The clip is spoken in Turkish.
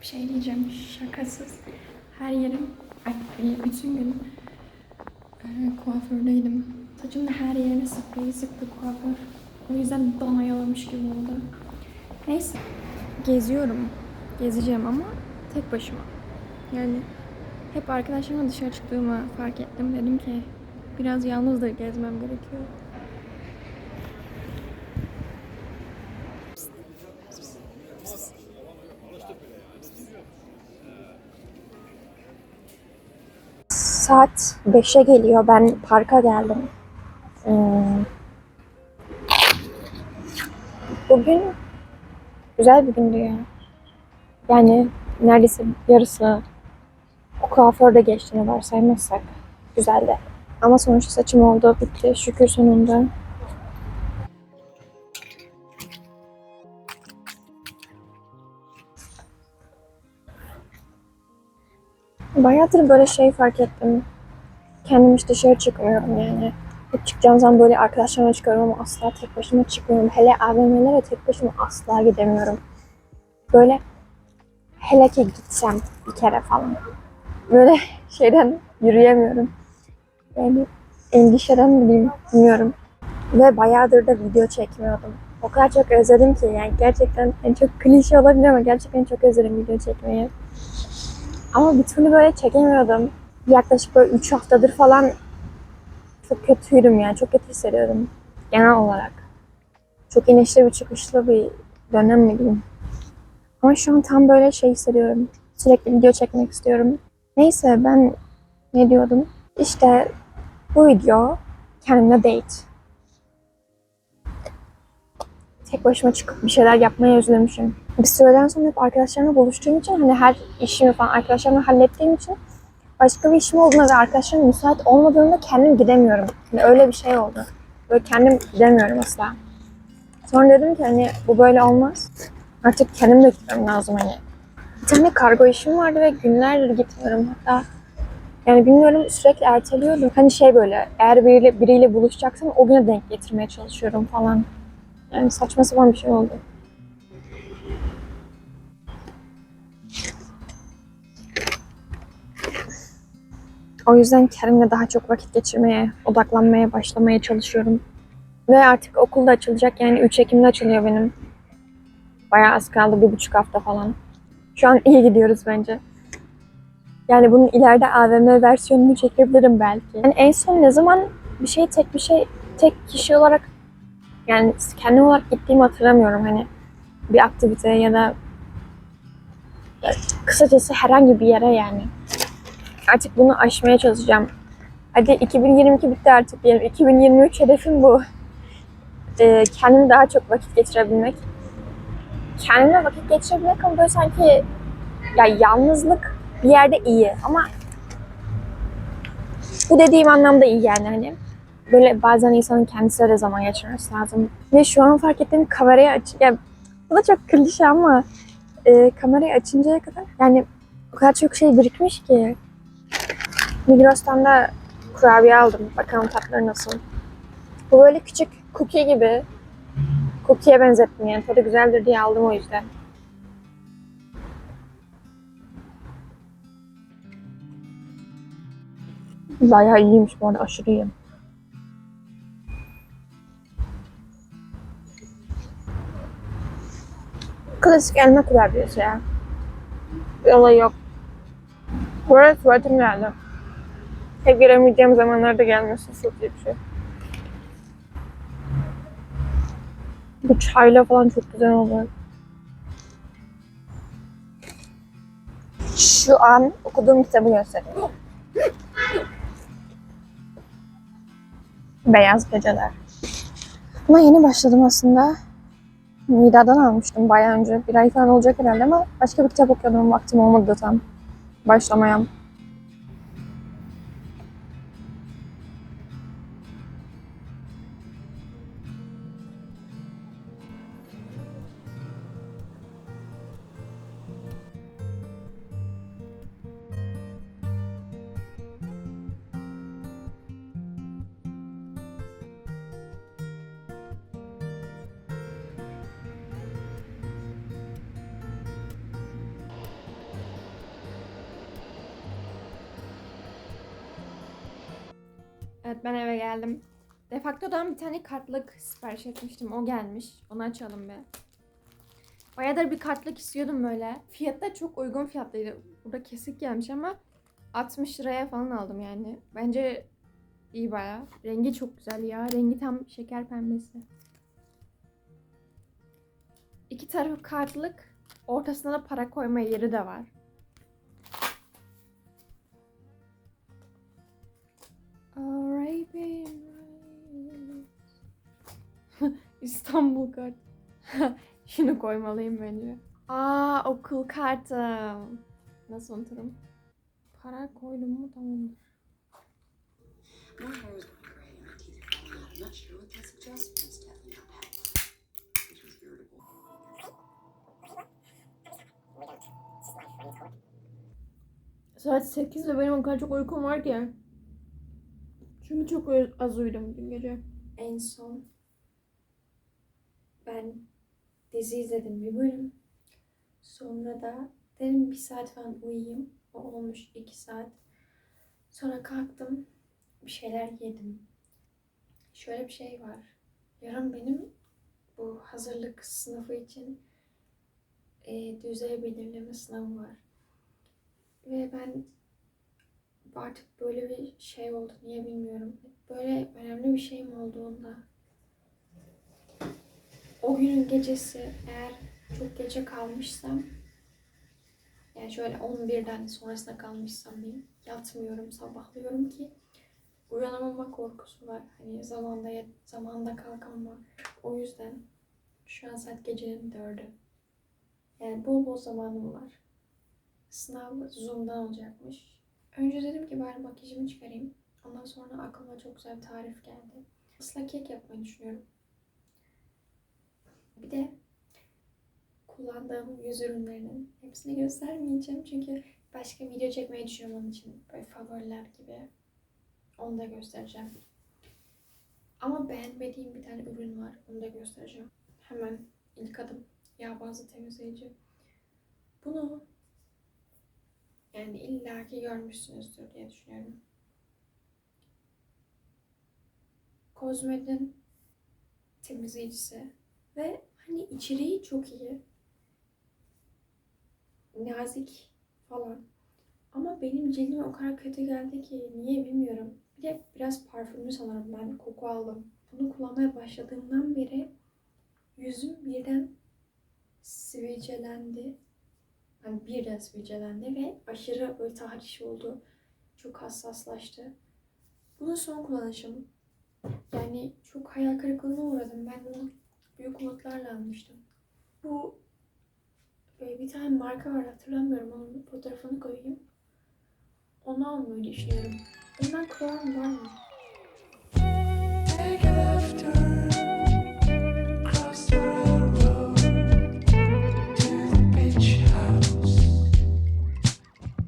Bir şey diyeceğim şakasız. Her yerim, ay, bütün gün e, kuafördeydim. Saçımda her yerine spreyi sıktı kuaför. O yüzden dona yalamış gibi oldu. Neyse. Geziyorum. Gezeceğim ama tek başıma. Yani hep arkadaşlarımla dışarı çıktığımı fark ettim. Dedim ki biraz yalnız da gezmem gerekiyor. Saat 5'e geliyor. Ben parka geldim. Hmm. Bugün güzel bir gündü ya. Yani neredeyse yarısı o kuaförde geçtiğini varsaymazsak güzeldi. Ama sonuçta saçım oldu, bitti. Şükür sonunda. Bayağıdır böyle şey fark ettim. Kendim hiç dışarı çıkmıyorum yani. Hep çıkacağım zaman böyle arkadaşlarımla çıkıyorum ama asla tek başıma çıkmıyorum. Hele AVM'lere tek başıma asla gidemiyorum. Böyle hele ki gitsem bir kere falan. Böyle şeyden yürüyemiyorum. Yani endişeden mi diyeyim bilmiyorum. Ve bayağıdır da video çekmiyordum. O kadar çok özledim ki yani gerçekten en çok klişe olabilir ama gerçekten çok özledim video çekmeyi. Ama bir türlü böyle çekemiyordum. Yaklaşık böyle 3 haftadır falan çok kötüydüm yani. Çok kötü hissediyordum. Genel olarak. Çok inişli bir çıkışlı bir dönem mi diyeyim. Ama şu an tam böyle şey hissediyorum. Sürekli video çekmek istiyorum. Neyse ben ne diyordum? İşte bu video kendimle date. Tek başıma çıkıp bir şeyler yapmayı özlemişim. Bir süreden sonra hep arkadaşlarımla buluştuğum için hani her işimi falan arkadaşlarımla hallettiğim için başka bir işim olduğunda ve arkadaşlarım müsait olmadığında kendim gidemiyorum. Yani öyle bir şey oldu. Böyle kendim gidemiyorum asla. Sonra dedim ki hani bu böyle olmaz. Artık kendim de gitmem lazım hani. Bir tane kargo işim vardı ve günlerdir gitmiyorum hatta. Yani bilmiyorum sürekli erteliyordum. Hani şey böyle eğer biriyle, biriyle buluşacaksam o güne denk getirmeye çalışıyorum falan. Yani saçma sapan bir şey oldu. O yüzden kendimle daha çok vakit geçirmeye, odaklanmaya başlamaya çalışıyorum. Ve artık okul da açılacak. Yani 3 Ekim'de açılıyor benim. Bayağı az kaldı. Bir buçuk hafta falan. Şu an iyi gidiyoruz bence. Yani bunun ileride AVM versiyonunu çekebilirim belki. Yani en son ne zaman bir şey tek bir şey tek kişi olarak yani kendim olarak gittiğimi hatırlamıyorum. Hani bir aktivite ya da kısacası herhangi bir yere yani. Artık bunu aşmaya çalışacağım. Hadi 2022 bitti artık diyelim. 2023 hedefim bu. Ee, kendimi daha çok vakit geçirebilmek. Kendimle vakit geçirebilmek ama böyle sanki ya yalnızlık bir yerde iyi ama bu dediğim anlamda iyi yani hani böyle bazen insanın kendisiyle de zaman geçirmesi lazım. Ve şu an fark ettiğim kamerayı aç... Ya bu da çok klişe ama e, kamerayı açıncaya kadar yani o kadar çok şey birikmiş ki. Migros'tan da kurabiye aldım. Bakalım tatları nasıl. Bu böyle küçük cookie gibi. Cookie'ye benzettim yani. Tadı güzeldir diye aldım o yüzden. Bayağı iyiymiş bu arada. Aşırı iyi. Klasik elma kurabiyesi ya. Bir olayı yok. Bu arada tuvaletim geldi. Tek giremeyeceğim zamanlarda gelmesi çok iyi bir şey. Bu çayla falan çok güzel oluyor. Şu an okuduğum kitabı göstereyim. Beyaz Geceler. Buna yeni başladım aslında. Mida'dan almıştım bayağı önce. Bir ay falan olacak herhalde ama başka bir kitap okuyordum. Vaktim olmadı da tam. Başlamaya. Evet ben eve geldim. Defakto'dan bir tane kartlık sipariş etmiştim. O gelmiş. Onu açalım be. Bayağıdır bir kartlık istiyordum böyle. Fiyat da çok uygun fiyatlıydı. Burada kesik gelmiş ama 60 liraya falan aldım yani. Bence iyi bayağı. Rengi çok güzel ya. Rengi tam şeker pembesi. İki tarafı kartlık. Ortasına da para koyma yeri de var. İstanbul kart. Şunu koymalıyım bence. Aa okul kartım. Nasıl unuturum? Para koydum mu tamamdır. Saat 8 ve benim o kadar çok uykum var ki. Çünkü çok az uyudum dün gece. En son ben dizi izledim bir bölüm. Sonra da dedim bir saat falan uyuyayım. O olmuş iki saat. Sonra kalktım. Bir şeyler yedim. Şöyle bir şey var. Yarın benim bu hazırlık sınıfı için e, düzey belirleme sınavı var. Ve ben artık böyle bir şey oldu niye bilmiyorum. Böyle önemli bir şeyim olduğunda o günün gecesi eğer çok gece kalmışsam yani şöyle 11'den sonrasında kalmışsam diyeyim yatmıyorum sabahlıyorum ki uyanamama korkusu var. Hani zamanda yat, zamanda kalkamama. O yüzden şu an saat gecenin dördü. Yani bol bol zamanım var. Sınav Zoom'dan olacakmış. Önce dedim ki bari makyajımı çıkarayım. Ondan sonra aklıma çok güzel bir tarif geldi. Islak kek yapmayı düşünüyorum. Bir de kullandığım yüz ürünlerinin hepsini göstermeyeceğim. Çünkü başka video çekmeyi düşünüyorum onun için. Böyle favoriler gibi. Onu da göstereceğim. Ama beğenmediğim bir tane ürün var. Onu da göstereceğim. Hemen ilk adım yağ bazlı temizleyici. Bunu yani illaki görmüşsünüzdür diye düşünüyorum. Kozmed'in temizleyicisi ve hani içeriği çok iyi. Nazik falan. Ama benim cildime o kadar kötü geldi ki niye bilmiyorum. Bir de biraz parfümlü sanırım ben koku aldım. Bunu kullanmaya başladığımdan beri yüzüm birden sivilcelendi. Yani birden sivilcelendi ve aşırı böyle tahriş oldu. Çok hassaslaştı. Bunun son kullanışım. Yani çok hayal kırıklığına uğradım. Ben bunu büyük umutlarla almıştım. Bu bir tane marka var hatırlamıyorum. Onun fotoğrafını koyayım. Onu almayı düşünüyorum. Bundan kulağım var mı?